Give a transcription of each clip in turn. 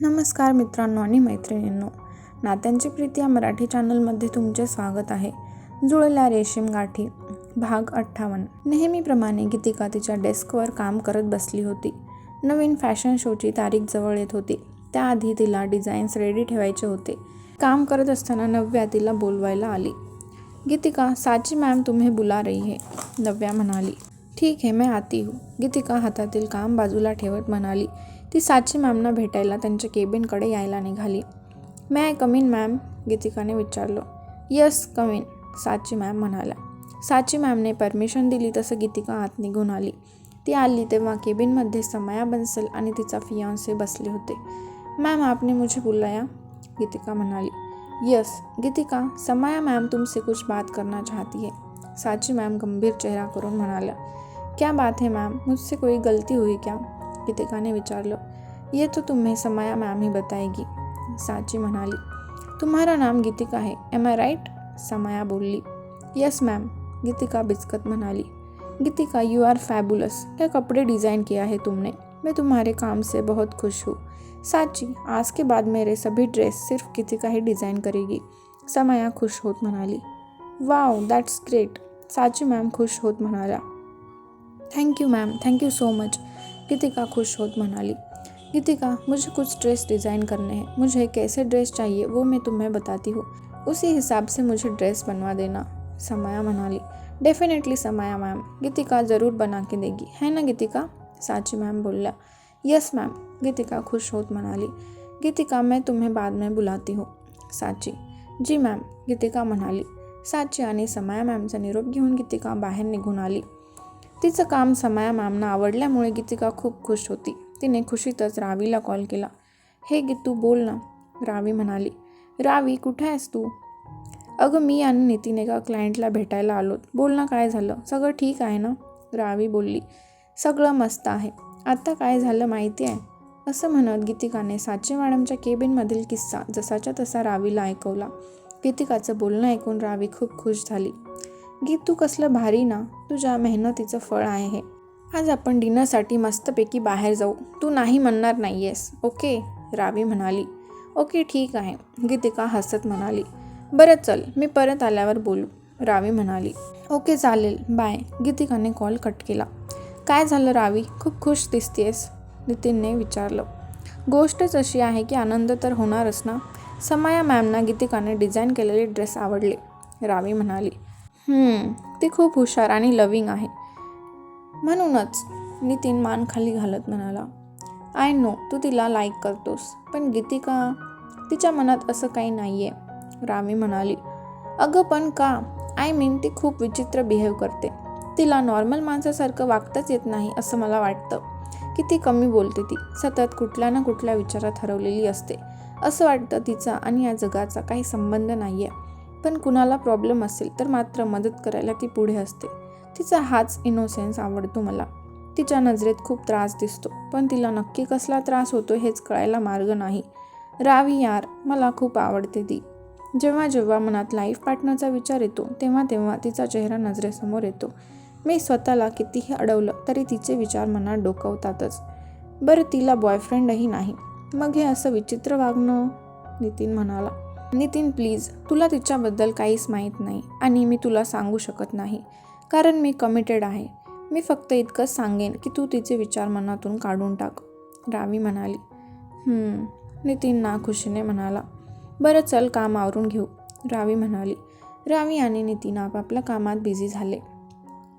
नमस्कार मित्रांनो आणि मैत्रिणींनो. नात्यांची प्रीती या मराठी चॅनलमध्ये तुमचे स्वागत आहे. जुळल्या रेशीम गाठी भाग अठ्ठावन्न. नेहमीप्रमाणे गीतिका तिच्या डेस्कवर काम करत बसली होती. नवीन फॅशन शोची तारीख जवळ येत होती. त्याआधी तिला डिझाईन्स रेडी ठेवायचे होते. काम करत असताना नव्या तिला बोलवायला आली. गीतिका साची मॅम तुम्ही बुला रही है नव्या म्हणाली. ठीक आहे मैं आती हूँ गीतिका हातातील काम बाजूला ठेवत म्हणाली. ती साची मॅमना भेटायला त्यांच्या केबिनकडे यायला निघाली. मॅ कमीन मॅम गीतिकाने विचारलं. यस कमीन साची मॅम म्हणाल्या. साची मॅमने परमिशन दिली तसं गीतिका आत निघून आली. ती आली तेव्हा केबिनमध्ये समया बन्सल आणि तिचा फियांसे बसले होते. मॅम आपने मुझे बुलाया गीतिका म्हणाली. यस गीतिका समया मैम तुमसे कुछ बात करना चाहती है साची मैम गंभीर चेहरा करून म्हणाल्या. क्या बात है मैम मुझसे कोई गलती हुई क्या? गीतिका ने विचार लो। ये तो तुम्हें समाया मैम ही बताएगी, साची म्हणाली तुम्हारा नाम गीतिका है एम आई राइट समया बोलली यस मैम गीतिका बिचकत म्हणाली गीतिका यू आर फैबुलस क्या कपड़े डिज़ाइन किया है तुमने। मैं तुम्हारे काम से बहुत खुश हूँ। साची, आज के बाद मेरे सभी ड्रेस सिर्फ़ गीतिका ही डिज़ाइन करेगी। समाया, खुश होत Manali. Wow that's great Sachi ma'am, खुश होत म्हणाल्या thank you ma'am thank you so much Geetika खुश होत मनाली गीतिका, मुझे कुछ ड्रेस डिज़ाइन करने हैं। मुझे कैसे ड्रेस चाहिए, वो मैं तुम्हें बताती हूँ। उसी हिसाब से मुझे ड्रेस बनवा देना। समाया मनाली डेफिनेटली समाया मैम गीतिका ज़रूर बना के देगी। है ना, गीतिका? साची मैम बोलल्या यस मैम गीतिका खुश होत मनाली गीतिका, मैं तुम्हें बाद में बुलाती हूँ। साची, जी मॅम गीतिका म्हणाली, साची आणि समया मॅमचा निरोप घेऊन गीतिका बाहेर निघून तिचं काम समया मॅमना आवडल्यामुळे गीतिका खूप खुश होती. तिने खुशीतच रावीला कॉल केला. हे गीतू बोल ना रावी म्हणाली. रावी कुठे आहेस तू? अगं मी आणि नितीन एका क्लायंटला भेटायला आलोत बोल ना काय झालं? सगळं ठीक आहे ना? रावी बोलली. सगळं मस्त आहे. आत्ता काय झालं माहिती आहे? असं म्हणत गीतिकाने साचे मॅडमच्या केबिनमधील किस्सा जसाच्या तसा रावीला ऐकवला. गीतिकाचं बोलणं ऐकून रावी खूप खुश झाली. गीत तू कसलं भारी ना तुझ्या मेहनतीचं फळ आहे हे. आज आपण डिनरसाठी मस्तपैकी बाहेर जाऊ. तू नाही म्हणणार नाही आहेस ओके? रावी म्हणाली. ओके ठीक आहे गीतिका हसत म्हणाली. बरं चल मी परत आल्यावर बोलू रावी म्हणाली. ओके चालेल बाय गीतिकाने कॉल कट केला. काय झालं रावी? खूप खुश दिसतेस नितीनने विचारलं. गोष्टच अशी आहे की आनंद तर होणारच ना? समाया मॅमना गीतिकाने डिझाईन केलेले ड्रेस आवडले रावी म्हणाली. ती खूप हुशार आणि लविंग आहे. म्हणूनच नितीन मान खाली घालत म्हणाला आय नो तू तिला लाईक करतोस पण गीतिका तिच्या मनात असं काही नाही आहे रामी म्हणाली. अगं पण का? आय मीन ती खूप विचित्र बिहेव करते. तिला नॉर्मल माणसासारखं वागताच येत नाही असं मला वाटतं. किती कमी बोलते ती. सतत कुठल्या ना कुठल्या विचारात हरवलेली असते. असं वाटतं तिचा आणि या जगाचा काही संबंध नाही आहे पण कुणाला प्रॉब्लेम असेल तर मात्र मदत करायला ती पुढे असते. तिचा हाच इनोसेन्स आवडतो मला. तिच्या नजरेत खूप त्रास दिसतो पण तिला नक्की कसला त्रास होतो हेच कळायला मार्ग नाही. रावी यार मला खूप आवडते ती. जेव्हा जेव्हा मनात लाईफ पार्टनरचा विचार येतो तेव्हा तेव्हा तिचा चेहरा नजरेसमोर येतो. मी स्वतःला कितीही अडवलं तरी तिचे विचार मनात डोकवतातच. बरं तिला बॉयफ्रेंडही नाही. मग हे असं विचित्र वागणं? नितीन म्हणाला. नितीन प्लीज तुला तिच्याबद्दल काहीच माहीत नाही आणि मी तुला सांगू शकत नाही. कारण मी कमिटेड आहे. मी फक्त इतकंच सांगेन की तू तिचे विचार मनातून काढून टाक रावी म्हणाली. नितीन नाखुशीने म्हणाला. बरं चल काम आवरून घेऊ रावी म्हणाली. रावी आणि नितीन आपापल्या कामात बिझी झाले.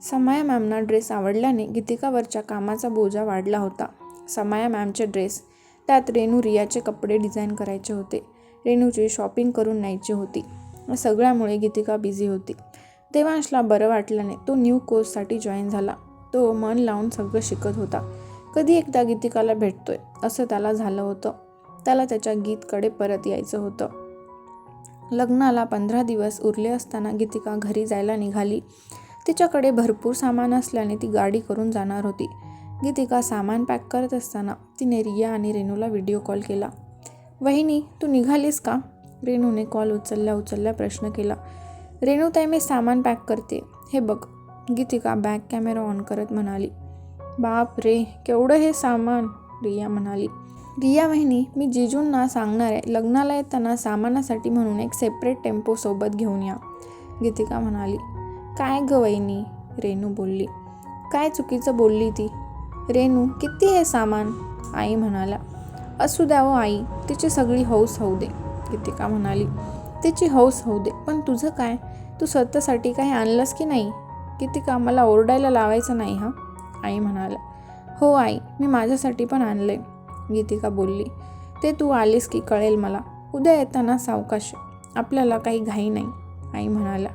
समाया मॅमना ड्रेस आवडल्याने गीतिकावरच्या कामाचा बोजा वाढला होता. समाया मॅमचे ड्रेस त्यात रेणू रियाचे कपडे डिझाईन करायचे होते. रेणूची शॉपिंग करून न्यायची होती. सगळ्यामुळे गीतिका बिझी होती. देवांशला बरं वाटल्याने तो न्यू कोर्ससाठी जॉईन झाला. तो मन लावून सगळं शिकत होता. कधी एकदा गीतिकाला भेटतोय असं त्याला झालं होतं. त्याला त्याच्या गीतकडे परत यायचं होतं. लग्नाला पंधरा दिवस उरले असताना गीतिका घरी जायला निघाली. तिच्याकडे भरपूर सामान असल्याने ती गाडी करून जाणार होती. गीतिका सामान पॅक करत असताना तिने रिया आणि रेणूला व्हिडिओ कॉल केला. वहिनी तू निघालीस का? रेणूने कॉल उचलला उचलला प्रश्न केला. रेणूताई मी सामान पॅक करते. हे बघ. गीतिका बॅक कॅमेरा ऑन करत म्हणाली. बाप रे केवढं हे सामान? रिया म्हणाली. रिया वहिनी मी जिजूंना सांगणार आहे. लग्नाला येताना सामानासाठी म्हणून एक सेपरेट टेम्पो सोबत घेऊन या. गीतिका म्हणाली. काय ग वहिनी? रेणू बोलली. काय चुकीचं बोलली ती? रेणू किती हे सामान? आई म्हणाला असू द्यावं आई तिची सगळी हौस होऊ दे गीतिका म्हणाली. तिची हौस होऊ दे पण तुझं काय? तू स्वतःसाठी काही आणलंस की नाही? गीतिका मला ओरडायला लावायचं नाही हां? आई म्हणाला. हो आई मी माझ्यासाठी पण आणलं आहे गीतिका बोलली. ते तू आलीस की कळेल मला. उद्या येताना सावकाश आपल्याला काही घाई नाही आई म्हणाला.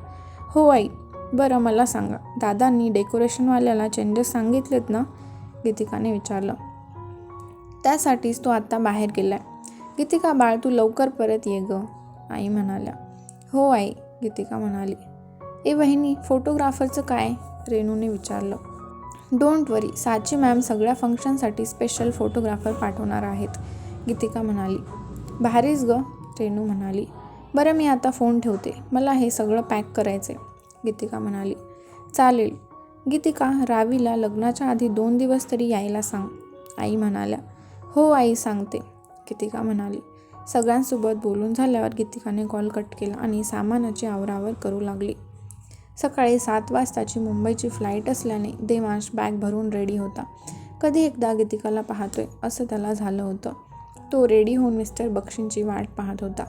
हो आई बरं मला सांगा. दादांनी डेकोरेशनवाल्याला चेंजेस सांगितलेत ना? गीतिकाने विचारलं. त्यासाठीच तो आत्ता बाहेर गेला आहे गीतिका बाळ तू लवकर परत ये ग आई म्हणाल्या. हो आई गीतिका म्हणाली. ए बहिणी फोटोग्राफरचं काय? रेणूने विचारलं. डोंट वरी साची मॅम सगळ्या फंक्शनसाठी स्पेशल फोटोग्राफर पाठवणार आहेत गीतिका म्हणाली. भारीच ग रेणू म्हणाली. बरं मी आता फोन ठेवते. मला हे सगळं पॅक करायचं आहे गीतिका म्हणाली. चालेल. गीतिका रावीला लग्नाच्या आधी दोन दिवस तरी यायला सांग आई म्हणाल्या. हो आई सांगते. गीतिका म्हणाली सगळ्यांसोबत बोलून झाल्यावर गीतिकाने कॉल कट केला आणि सामानाची आवरावर करू लागली. सकाळी सात वाजताची मुंबईची फ्लाईट असल्याने देवांश बॅग भरून रेडी होता. कधी एकदा गीतिकाला पाहतोय असं त्याला झालं होतं. तो रेडी होऊन मिस्टर बक्षींची वाट पाहत होता.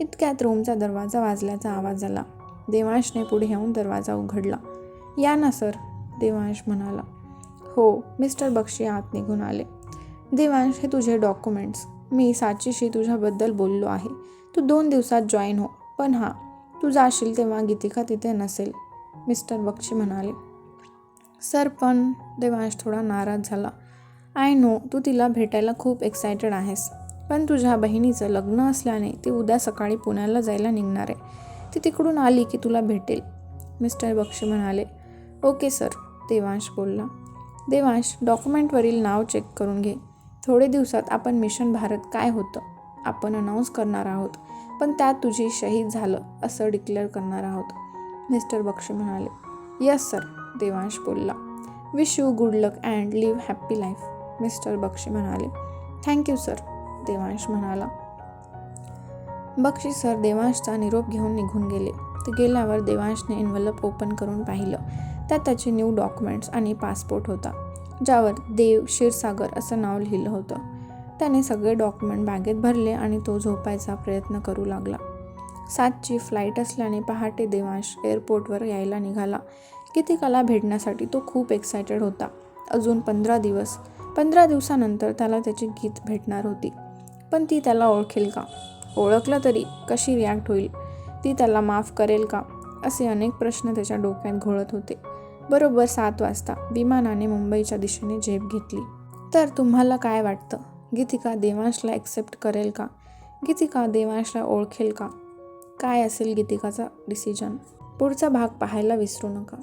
इतक्यात रूमचा दरवाजा वाजल्याचा आवाज आला. देवांशने पुढे येऊन दरवाजा उघडला. या ना सर देवांश म्हणाला. हो मिस्टर बक्षी आत निघून आले. देवांश हे तुझे डॉक्युमेंट्स मी साचीशी तुझ्याबद्दल बोललो आहे. तू दोन दिवसात जॉईन हो. पण हां तू जाशील तेव्हा गीतिका तिथे नसेल मिस्टर बक्षी म्हणाले. सर पण देवांश थोडा नाराज झाला. आय नो तू तिला भेटायला खूप एक्सायटेड आहेस. पण तुझ्या बहिणीचं लग्न असल्याने ती उद्या सकाळी पुण्याला जायला निघणार आहे. ती तिकडून आली की तुला भेटेल मिस्टर बक्षी म्हणाले. ओके सर देवांश बोलला. देवांश डॉक्युमेंटवरील नाव चेक करून घे. थोडे दिवसात आपण मिशन भारत काय होतं आपण अनाऊन्स करणार आहोत पण त्यात तुझी शहीद झालं असं डिक्लेअर करणार आहोत. मिस्टर बक्षी म्हणाले यस सर देवांश बोलला. Wish you good luck and live happy life mister Bakshi म्हणाले. थँक्यू सर देवांश म्हणाला. बक्षी सर देवांशचा निरोप घेऊन निघून गेले. ते गेल्यावर देवांशने इन्व्हलप ओपन करून पाहिलं. त्यात त्याचे न्यू डॉक्युमेंट्स आणि पासपोर्ट होता ज्यावर देव क्षीरसागर असं नाव लिहिलं होतं. त्याने सगळे डॉक्युमेंट बॅगेत भरले आणि तो झोपायचा प्रयत्न करू लागला. सातची फ्लाईट असल्याने पहाटे देवांश एअरपोर्टवर यायला निघाला. गीतिकाला भेटण्यासाठी तो खूप एक्सायटेड होता. अजून पंधरा दिवस पंधरा दिवसानंतर त्याला त्याची गीत भेटणार होती. पण ती त्याला ओळखेल का? ओळखलं तरी कशी रिॲक्ट होईल? ती त्याला माफ करेल का? असे अनेक प्रश्न त्याच्या डोक्यात घोळत होते. बरोबर सात वाजता विमानाने मुंबईच्या दिशेने झेप घेतली. तर तुम्हाला काय वाटतं? गीतिका देवांशला ॲक्सेप्ट करेल का? गीतिका देवांशला ओळखेल का? काय असेल गीतिकाचा डिसिजन पुढचा भाग पाहायला विसरू नका.